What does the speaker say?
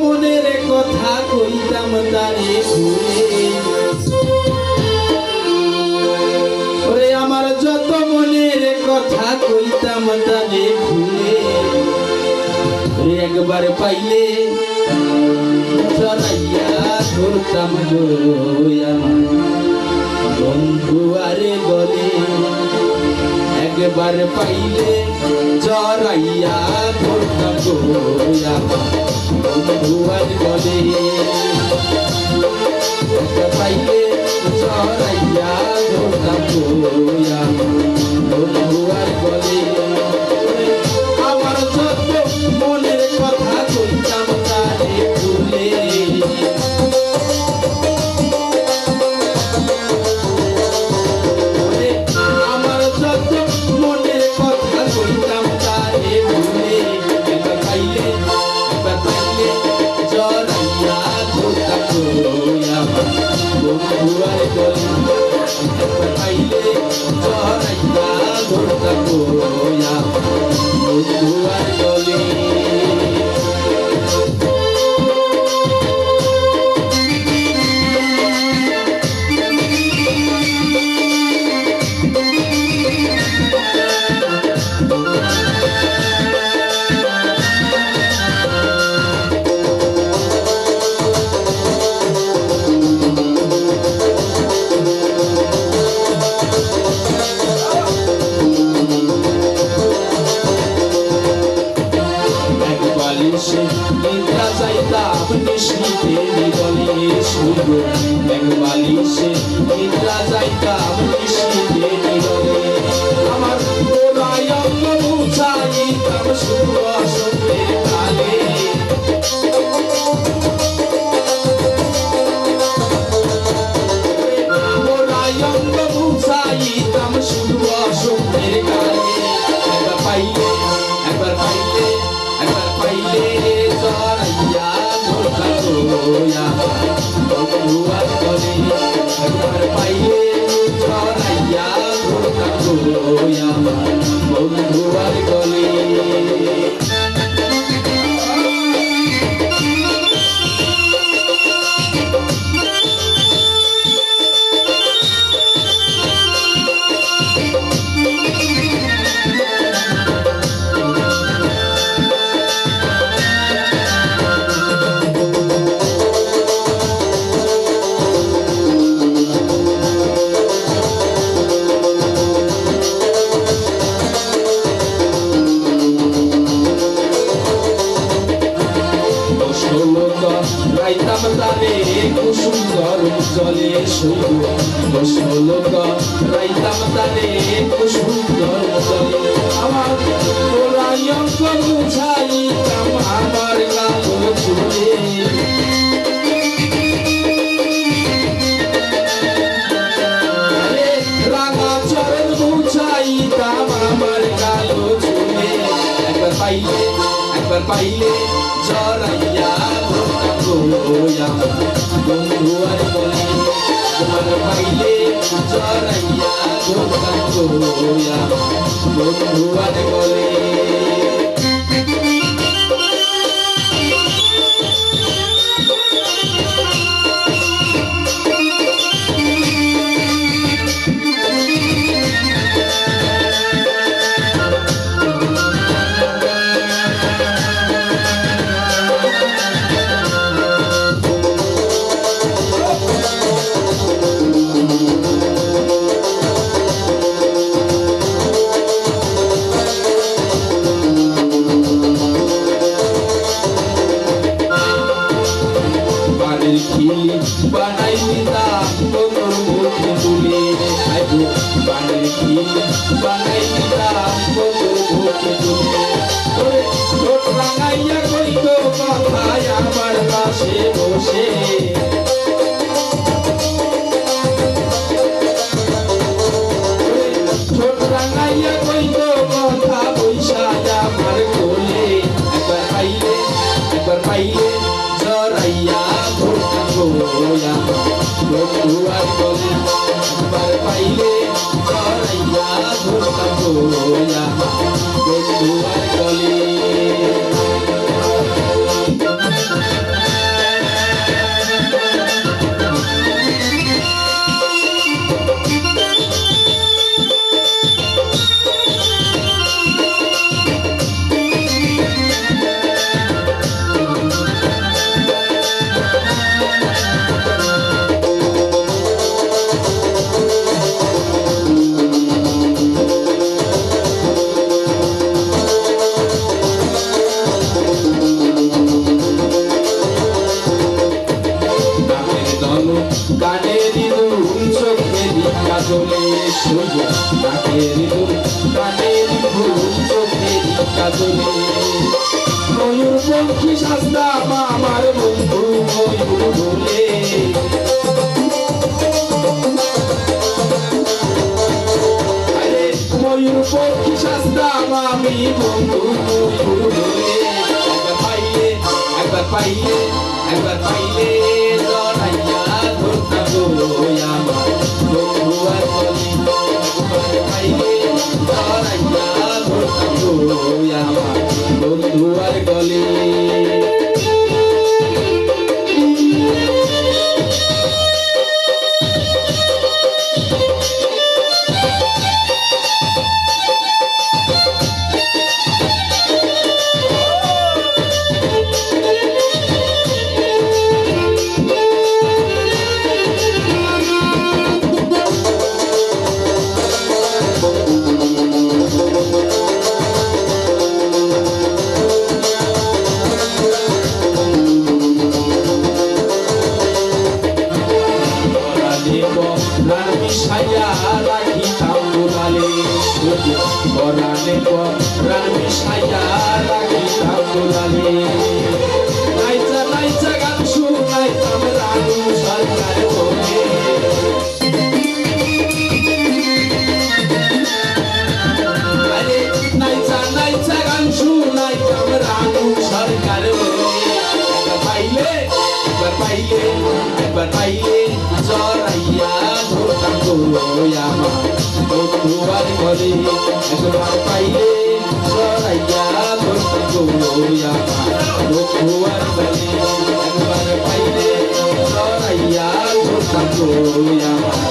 মনের কথা কইতাম তারে ভুলে আমার যত মনের কথা কইতাম তারে ভুলে একবার পাইলে চড়াইয়া ধরতাম বন্ধু আরে গলে একবার পাইলে চড়াইয়া ধরতাম আমার ভুয়ার বলে পাইলে চড়াইয়া ঘোড়া বন্ধুয়ার গল্প পাইলে চড়াইয়া কিসে নিদ্রা যাইতাম সুন্দর বসলতা রাইতাম তানে সুন্দর বসল আমার ওরাই অঙ্ক বুঝাইতাম আমার কালো চুলে রাঙা চরণ বুঝাইতাম আমার কালো বন্ধু আর বলে বন্ধু আর বলে chegou, chegou. কানের ইঁদুর চোখে দিকা চলে শুধু নাকের ইঁদুর কানের ইঁদুর চোখে দিকা চলে ময়ূর পঙ্খী শাস্তা আমার বন্ধু ময়ূর বলে ময়ূর পক্ষী শাস্তাম আমি বন্ধু ময়ূর বলে একবার পাইলে একবার পাইলে একবার পাইলে পরালে পরাণ মিশাইয়া রাখিতাম দুলালে নাইচা নাইচা গান শুনাইতাম রানু সরকার বলে আরে নাইচা নাইচা গান শুনাইতাম রানু সরকার বলে একবার পাইলে একবার পাইলে একবার পাইলে জড়াইয়া ধরতাম গো আমার বন্ধু আর বলে একবার পাইলে জড়াইয়া ধরতাম গো আমার বন্ধু আর বলে একবার পাইলে জড়াইয়া ধরতাম গো